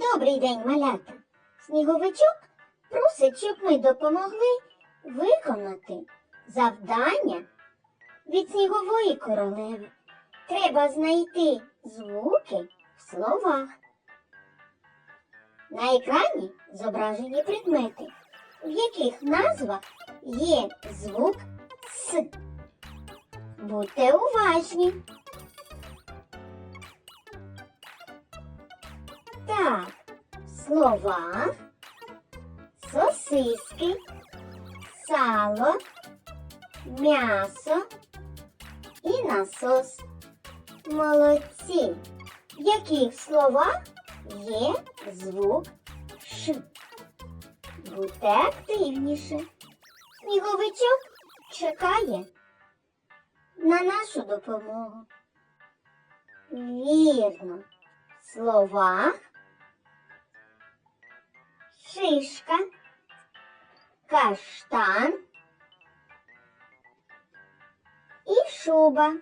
Добрий день, малята. Сніговичок просить, щоб ми допомогли виконати завдання від снігової королеви. Треба знайти звуки в словах. На екрані зображені предмети, в яких назвах є звук С. Будьте уважні. Так, в словах сосиски, сало, м'ясо і насос. Молодці. В яких словах є звук Ш? Будьте активніше. Сніговичок чекає на нашу допомогу. Вірно. В словах шишка, каштан і шуба.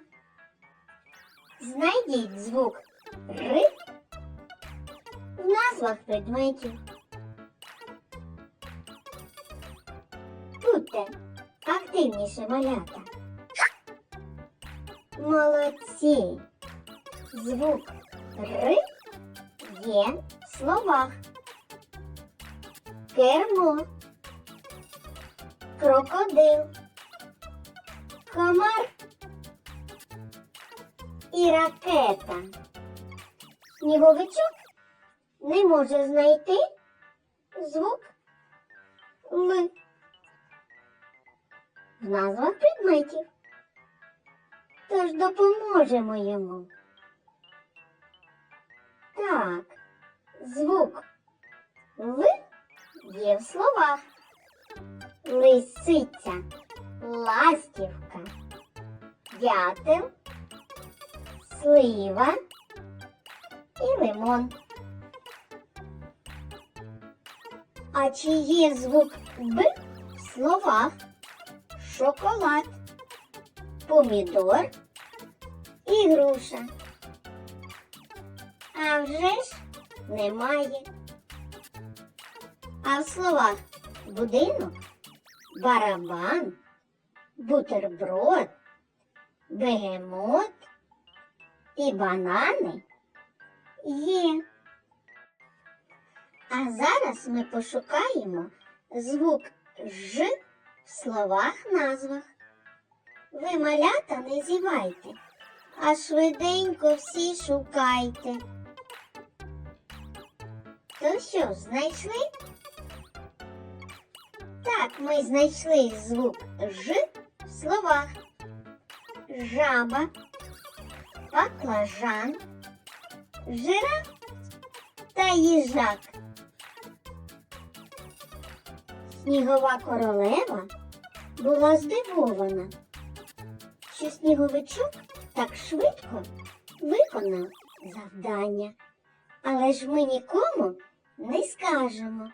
Знайдіть звук Р в назвах предметів. Будьте активніше малята. Молодці. Звук Р є в словах. Кермо, крокодил, комар і ракета. Сніговичок не може знайти звук Л в назвах предметів. Тож допоможемо йому. Так, звук Л є в словах. Лисиця, ластівка, дятел, слива і лимон. А чи є звук Б в словах? Шоколад, помідор і груша. А вже ж немає. А в словах будинок, барабан, бутерброд, бегемот і банани є. А зараз ми пошукаємо звук Ж в словах назвах. Ви малята не зівайте, а швиденько всі шукайте. То що, знайшли? Так, ми знайшли звук Ж в словах. Жаба, баклажан, жираф та їжак. Снігова королева була здивована, що сніговичок так швидко виконав завдання. Але ж ми нікому не скажемо,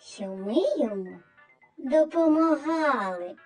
що ми йому допомагали.